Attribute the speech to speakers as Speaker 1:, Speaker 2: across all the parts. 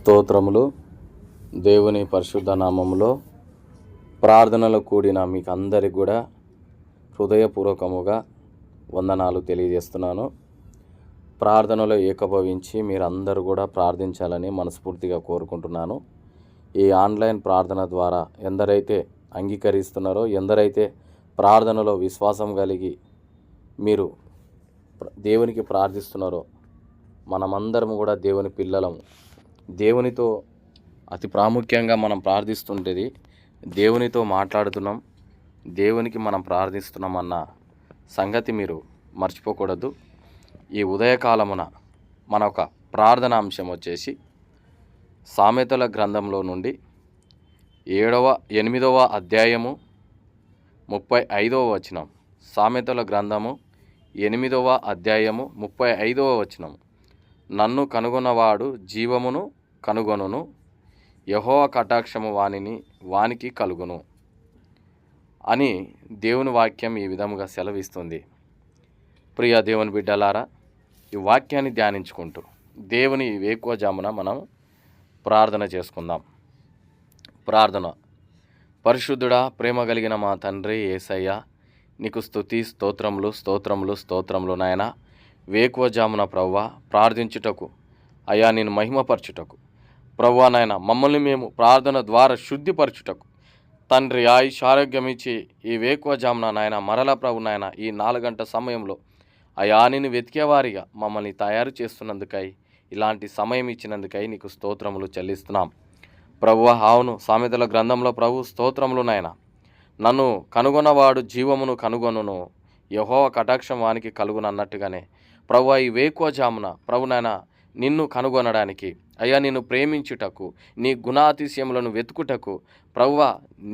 Speaker 1: స్తోత్రములు. దేవుని పరిశుద్ధ నామములో ప్రార్థనలో కూడిన మీకు అందరికి కూడా హృదయపూర్వకముగా వందనాలు తెలియజేస్తున్నాను. ప్రార్థనలో ఏకభవించి మీరందరూ కూడా ప్రార్థించాలని మనస్ఫూర్తిగా కోరుకుంటున్నాను. ఈ ఆన్లైన్ ప్రార్థన ద్వారా ఎందరైతే అంగీకరిస్తున్నారో ఎందరైతే ప్రార్థనలో విశ్వాసం కలిగి మీరు దేవునికి ప్రార్థిస్తున్నారో మనమందరం కూడా దేవుని పిల్లలము. దేవునితో అతి ప్రాముఖ్యంగా మనం ప్రార్థిస్తుంటేది దేవునితో మాట్లాడుతున్నాం. దేవునికి మనం ప్రార్థిస్తున్నాం అన్న సంగతి మీరు మర్చిపోకూడదు. ఈ ఉదయకాలమున మన ఒక ప్రార్థన అంశం వచ్చేసి సామెతల గ్రంథంలో నుండి ఏడవ ఎనిమిదవ అధ్యాయము ముప్పై ఐదవ వచనం. సామెతల గ్రంథము ఎనిమిదవ అధ్యాయము ముప్పై ఐదవ వచనం. నన్ను కనుగొన్నవాడు జీవమును కనుగొనును. యహోవ కటాక్షము వానిని వానికి కలుగును. అని దేవుని వాక్యం ఈ విధముగా సెలవిస్తుంది. ప్రియ దేవుని బిడ్డలారా ఈ వాక్యాన్ని ధ్యానించుకుంటూ దేవుని వేకువజామున మనం ప్రార్థన చేసుకుందాం. ప్రార్థన. పరిశుద్ధుడా ప్రేమ కలిగిన మా తండ్రి ఏసయ్య నీకు స్తుతి స్తోత్రములు స్తోత్రములు స్తోత్రములు నాయన. వేకువజామున ప్రవ్వ ప్రార్థించుటకు అయా నేను మహిమపరచుటకు. ప్రవ్వా నాయన మమ్మల్ని మేము ప్రార్థన ద్వారా శుద్ధిపరచుటకు. తండ్రి ఆయుష్ ఆరోగ్యం ఇచ్చి ఈ వేకువజామున నాయన మరల ప్రభు నాయన ఈ నాలుగు గంట సమయంలో ఆ యానిని వెతికేవారిగా మమ్మల్ని తయారు చేస్తున్నందుకై ఇలాంటి సమయం ఇచ్చినందుకై నీకు స్తోత్రములు చెల్లిస్తున్నాం. ప్రభు అవును సామెతల గ్రంథంలో ప్రభు స్తోత్రములు నాయన. నన్ను కనుగొనవాడు జీవమును కనుగొనును యహోవ కటాక్షం వానికి కలుగునన్నట్టుగానే. ప్రభు ఈ వేకువజామున ప్రభు నాయన నిన్ను కనుగొనడానికి. అయ్యా నిన్ను ప్రేమించుటకు నీ గుణాతిశయములను వెతుకుటకు ప్రవ్వ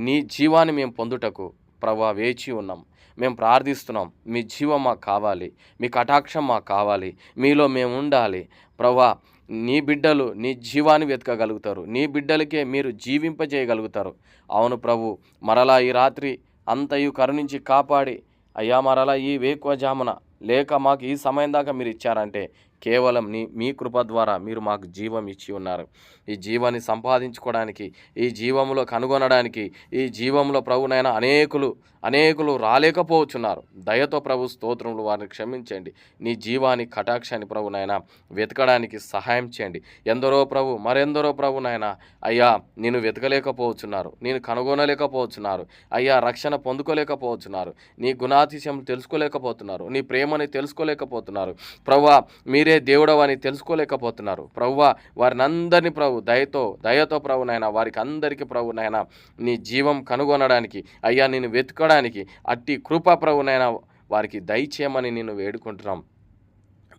Speaker 1: నీ జీవాన్ని మేము పొందుటకు ప్రవ్వ వేచి ఉన్నాం. మేము ప్రార్థిస్తున్నాం మీ జీవం మాకు కావాలి మీ కటాక్షం మాకు కావాలి మీలో మేము ఉండాలి. ప్రవ్వా నీ బిడ్డలు నీ జీవాన్ని వెతకగలుగుతారు నీ బిడ్డలకే మీరు జీవింపజేయగలుగుతారు. అవును ప్రభు మరలా ఈ రాత్రి అంతయు కరుణించి కాపాడి అయ్యా మరలా ఈ వేకువజామున లేక మాకు ఈ సమయం దాకా మీరు ఇచ్చారంటే కేవలం నీ మీ కృప ద్వారా మీరు మాకు జీవం ఇచ్చి ఉన్నారు. ఈ జీవాన్ని సంపాదించుకోవడానికి ఈ జీవంలో కనుగొనడానికి ఈ జీవంలో ప్రభునైనా అనేకులు అనేకులు రాలేకపోవచ్చున్నారు. దయతో ప్రభు స్తోత్రములు వారిని క్షమించండి. నీ జీవాన్ని కటాక్షాన్ని ప్రభునైనా వెతకడానికి సహాయం చేయండి. ఎందరో ప్రభు మరెందరో ప్రభునైనా అయ్యా నేను వెతకలేకపోవచ్చున్నారు. నేను కనుగొనలేకపోవచ్చున్నారు. అయ్యా రక్షణ పొందుకోలేకపోవచ్చున్నారు. నీ గుణాతిశయం తెలుసుకోలేకపోతున్నారు. నీ ప్రేమని తెలుసుకోలేకపోతున్నారు. ప్రభు మీ దేవుడవని తెలుసుకోలేకపోతున్నారు. ప్రభువ వారిని అందరినీ ప్రభు దయతో దయతో ప్రభునైనా వారికి అందరికీ ప్రభునైనా నీ జీవం కనుగొనడానికి అయ్యా నేను వెతుకడానికి అట్టి కృప ప్రభునైనా వారికి దయచేయమని నేను వేడుకుంటున్నాం.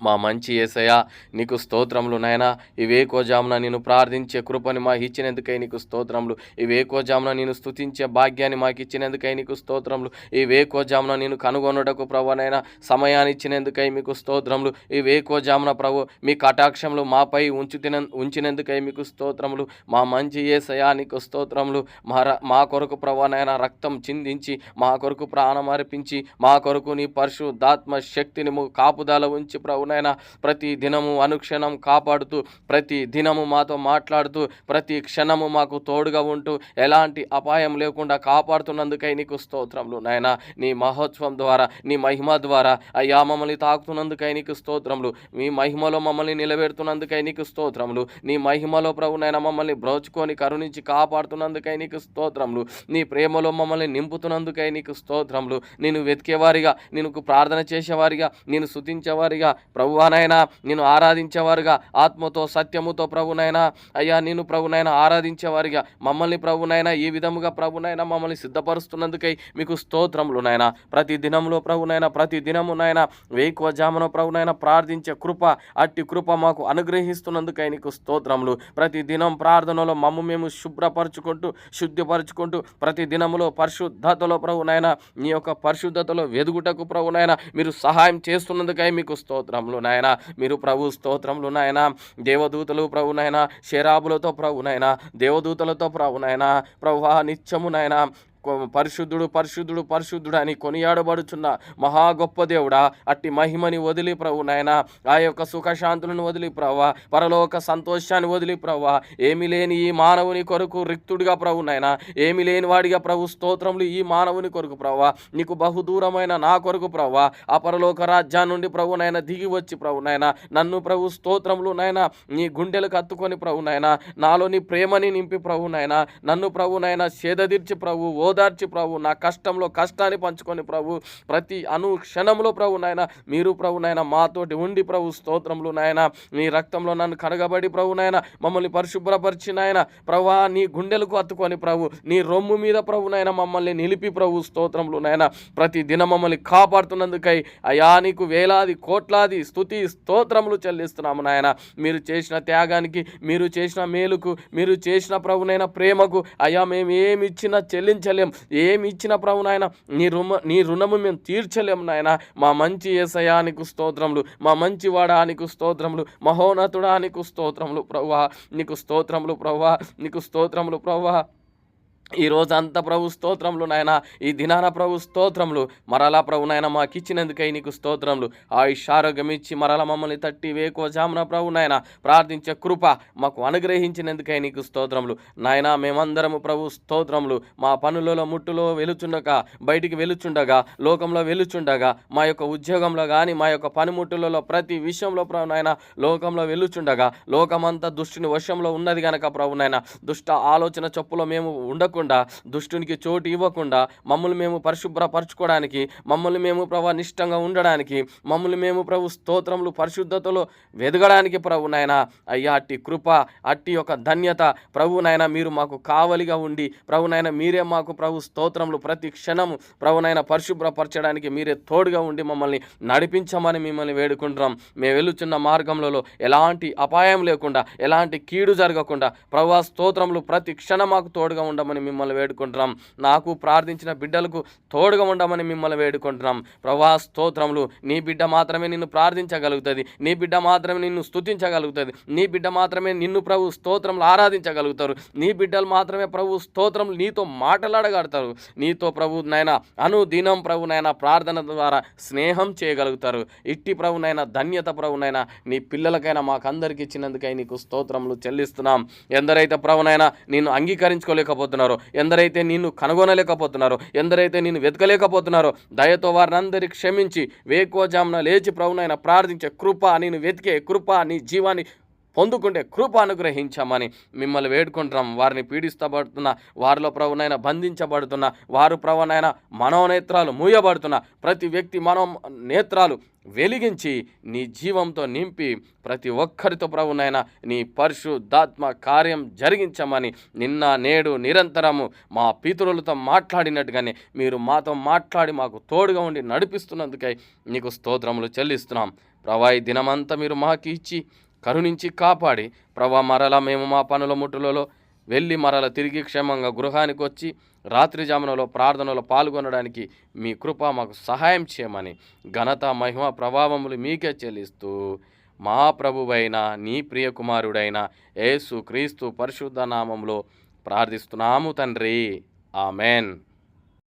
Speaker 1: మా మంచి ఏసయ్య నీకు స్తోత్రములు నాయనా. ఈ వేకోజామున నేను ప్రార్థించే కృపని మా ఇచ్చినందుకై నీకు స్తోత్రములు. ఈ వేకోజామున నేను స్థుతించే భాగ్యాన్ని మాకు ఇచ్చినందుకై నీకు స్తోత్రములు. ఈ వేకోజామున నేను కనుగొనుటకు ప్రభునైనా సమయాన్ని ఇచ్చినందుకై మీకు స్తోత్రములు. ఈ వేకోజామున ప్రభు మీ కటాక్షములు మాపై ఉంచుతిన ఉంచినందుకై మీకు స్తోత్రములు. మా మంచి ఏసయ్య నీకు స్తోత్రములు. మా ర- మా కొరకు ప్రభునైనా రక్తం చిందించి మా కొరకు ప్రాణం అర్పించి మా కొరకు నీ పరిశుద్ధాత్మ శక్తిని కాపుదల ఉంచి నాయన ప్రతి దినము అనుక్షణం కాపాడుతూ ప్రతి దినము మాతో మాట్లాడుతూ ప్రతి క్షణము మాకు తోడుగా ఉంటూ ఎలాంటి అపాయం లేకుండా కాపాడుతున్నందుకై నీకు స్తోత్రములు నాయన. నీ మహోత్సవం ద్వారా నీ మహిమ ద్వారా అయ్యా మమ్మల్ని తాకుతున్నందుకై నీకు స్తోత్రములు. మీ మహిమలో మమ్మల్ని నిలబెడుతున్నందుకై నీకు స్తోత్రములు. నీ మహిమలో ప్రభునైనా మమ్మల్ని బ్రోచుకొని కరుణించి కాపాడుతున్నందుకై నీకు స్తోత్రములు. నీ ప్రేమలో మమ్మల్ని నింపుతున్నందుకై నీకు స్తోత్రములు. నేను వెతికేవారిగా నేను ప్రార్థన చేసేవారిగా నేను శుతించేవారిగా ప్రభువానైనా నేను ఆరాధించేవారుగా ఆత్మతో సత్యముతో ప్రభునైనా అయ్యా నేను ప్రభునైనా ఆరాధించేవారిగా మమ్మల్ని ప్రభునైనా ఈ విధముగా ప్రభునైనా మమ్మల్ని సిద్ధపరుస్తున్నందుకై మీకు స్తోత్రములునైనా ప్రతి దినంలో ప్రభునైనా ప్రతి దినము వేకువ జామున ప్రభునైనా ప్రార్థించే కృప అట్టి కృప మాకు అనుగ్రహిస్తున్నందుకై నీకు స్తోత్రములు. ప్రతి దినం ప్రార్థనలో మమ్మ మేము శుభ్రపరచుకుంటూ శుద్ధిపరచుకుంటూ ప్రతి దినములో పరిశుద్ధతలో ప్రభునైనా నీ యొక్క పరిశుద్ధతలో వెదుగుటకు ప్రభునైనా మీరు సహాయం చేస్తున్నందుకై మీకు స్తోత్రములు నాయన. మీరు ప్రభు స్తోత్రములు నాయన. దేవదూతలు ప్రభునైనా శరాబులతో నాయన. దేవదూతలతో ప్రభు నాయన. ప్రభు నిత్యము నాయన. పరిశుద్ధుడు పరిశుద్ధుడు పరిశుద్ధుడు అని కొనియాడబడుచున్న మహా గొప్ప దేవుడా. అట్టి మహిమని వదిలి ప్రభు నాయన. ఆ యొక్క సుఖశాంతులను వదిలి ప్రవ్వా. పరలోక సంతోషాన్ని వదిలి ప్రవ్వా. ఏమి లేని ఈ మానవుని కొరకు రిక్తుడిగా ప్రభు నాయన. ఏమి లేని వాడిగా ప్రభు స్తోత్రములు ఈ మానవుని కొరకు ప్రవ్వా. నీకు బహుదూరమైన నా కొరకు ప్రవ్వా. ఆ పరలోక రాజ్యాన్ని నుండి ప్రభు నాయన దిగి వచ్చి ప్రభు నాయన. నన్ను ప్రభు స్తోత్రములు నాయన. నీ గుండెలకు అత్తుకొని ప్రభు నాయన. నాలో నీ ప్రేమని నింపి ప్రభు నాయన. నన్ను ప్రభు నాయన సేదదీర్చి ప్రభు ఓదార్చి ప్రభు నా కష్టంలో కష్టాన్ని పంచుకొని ప్రభు ప్రతి అను క్షణంలో ప్రభు నాయన మీరు ప్రభు నాయన మాతోటి ఉండి ప్రభు స్తోత్రములు నాయన నీ రక్తంలో నన్ను కడగబడి ప్రభు నాయన మమ్మల్ని పరిశుభ్రపరిచి నాయన ప్రభా నీ గుండెలకు అత్తుకొని ప్రభు నీ రొమ్ము మీద ప్రభు నాయన మమ్మల్ని నిలిపి ప్రభు స్తోత్రములు నాయన ప్రతి దినం మమ్మల్ని కాపాడుతున్నందుకై అయా నీకు వేలాది కోట్లాది స్థుతి స్తోత్రములు చెల్లిస్తున్నాము నాయన మీరు చేసిన త్యాగానికి మీరు చేసిన మేలుకు మీరు చేసిన ప్రభునైన ప్రేమకు అయ్యా మేము ఏమి ఇచ్చినా చెల్లించలే ఏమి ఇచ్చిన ప్రభు నాయన? నీ రుమ నీ రుణము మేము తీర్చలేం నాయన. మా మంచి ఏసయానికి స్తోత్రములు మా మంచి వాడానికి స్తోత్రములు మహోన్నతుడానికి స్తోత్రములు ప్రభువా నీకు స్తోత్రములు ప్రభువా నీకు స్తోత్రములు ప్రభువా ఈ రోజు ప్రభు స్తోత్రములు నాయన ఈ దినాన ప్రభు స్తోత్రములు. మరలా ప్రభు నాయన మాకు ఇచ్చినందుకై నీకు స్తోత్రములు. ఆయుష్ ఆరోగ్యం ఇచ్చి మరలా మమ్మల్ని తట్టి వేకువ జామున ప్రభు నాయన ప్రార్థించే కృప మాకు అనుగ్రహించినందుకై నీకు స్తోత్రములు. నాయన మేమందరము ప్రభు స్తోత్రములు. మా పనులలో ముట్టులో వెలుచుండగా బయటికి వెలుచుండగా లోకంలో వెలుచుండగా మా యొక్క ఉద్యోగంలో కానీ మా యొక్క పనిముట్టులలో ప్రతి విషయంలో ప్రభు నాయన లోకంలో వెలుచుండగా లోకమంతా దుష్టుని వశంలో ఉన్నది గనక ప్రభు నాయన దుష్ట ఆలోచన చొప్పులో మేము ఉండకుండా దుష్టునికి చోటు ఇవ్వకుండా మమ్మల్ని మేము పరిశుభ్రపరచుకోవడానికి మమ్మల్ని మేము ప్రభు నిష్టంగా ఉండడానికి మమ్మల్ని మేము ప్రభు స్తోత్రములు పరిశుద్ధతలో వెదగడానికి ప్రభు నాయన అయ్యా అట్టి కృప అట్టి యొక్క ధన్యత ప్రభు నాయన మీరు మాకు కావలిగా ఉండి ప్రభు నాయన మీరే మాకు ప్రభు స్తోత్రములు ప్రతి క్షణము ప్రభు నాయన పరిశుభ్రపరచడానికి మీరే తోడుగా ఉండి మమ్మల్ని నడిపించమని మిమ్మల్ని వేడుకుంటున్నాం. మేము వెళ్ళుచున్న మార్గంలో ఎలాంటి అపాయం లేకుండా ఎలాంటి కీడు జరగకుండా ప్రభు స్తోత్రములు ప్రతి క్షణం మాకు తోడుగా ఉండమని మిమ్మల్ని వేడుకుంటున్నాం. నాకు ప్రార్థించిన బిడ్డలకు తోడుగా ఉండమని మిమ్మల్ని వేడుకుంటున్నాం. ప్రభా స్తోత్రములు. నీ బిడ్డ మాత్రమే నిన్ను ప్రార్థించగలుగుతుంది. నీ బిడ్డ మాత్రమే నిన్ను స్తుతించగలుగుతుంది. నీ బిడ్డ మాత్రమే నిన్ను ప్రభు స్తోత్రములు ఆరాధించగలుగుతారు. నీ బిడ్డలు మాత్రమే ప్రభు స్తోత్రములు నీతో మాట్లాడగలుగుతారు. నీతో ప్రభు నాయన అనుదినం ప్రభు నాయన ప్రార్థన ద్వారా స్నేహం చేయగలుగుతారు. ఇట్టి ప్రభునైనా ధన్యత ప్రభునైనా నీ పిల్లలకైనా మాకందరికి ఇచ్చినందుకై నీకు స్తోత్రములు చెల్లిస్తున్నాం. ఎందరైతే ప్రభునైనా నేను అంగీకరించుకోలేకపోతున్నారో ఎందరైతే నిన్ను కనుగొనలేకపోతున్నారో ఎందరైతే నిన్ను వెతకలేకపోతున్నారో దయతో వారిని క్షమించి వేకోజామున లేచి ప్రభునైనా ప్రార్థించే కృప నేను వెతికే కృప నీ జీవాన్ని పొందుకుంటే కృప అనుగ్రహించమని మిమ్మల్ని వేడుకుంటున్నాం. వారిని పీడిస్తబడుతున్న వారిలో ప్రభునైనా బంధించబడుతున్న వారు ప్రవణైన మనోనేత్రాలు మూయబడుతున్న ప్రతి వ్యక్తి మనో నేత్రాలు వెలిగించి నీ జీవంతో నింపి ప్రతి ఒక్కరితో ప్రభునైనా నీ పరిశుద్ధాత్మ కార్యం జరిగించమని నిన్న నేడు నిరంతరము మా పితరులతో మాట్లాడినట్టుగానే మీరు మాతో మాట్లాడి మాకు తోడుగా ఉండి నడిపిస్తున్నందుకై నీకు స్తోత్రములు చెల్లిస్తున్నాం. ప్రవాయి దినమంతా మీరు మాకు ఇచ్చి కరుణించి కాపాడి ప్రభా మరలా మేము మా పనుల ముట్టులలో వెళ్ళి మరల తిరిగి క్షేమంగా గృహానికి వచ్చి రాత్రి జామునలో ప్రార్థనలో పాల్గొనడానికి మీ కృప మాకు సహాయం చేయమని ఘనత మహిమ ప్రభావములు మీకే చెల్లిస్తూ మా ప్రభువైన నీ ప్రియకుమారుడైన యేసు క్రీస్తు పరిశుద్ధ నామంలో ప్రార్థిస్తున్నాము తండ్రి. ఆమెన్.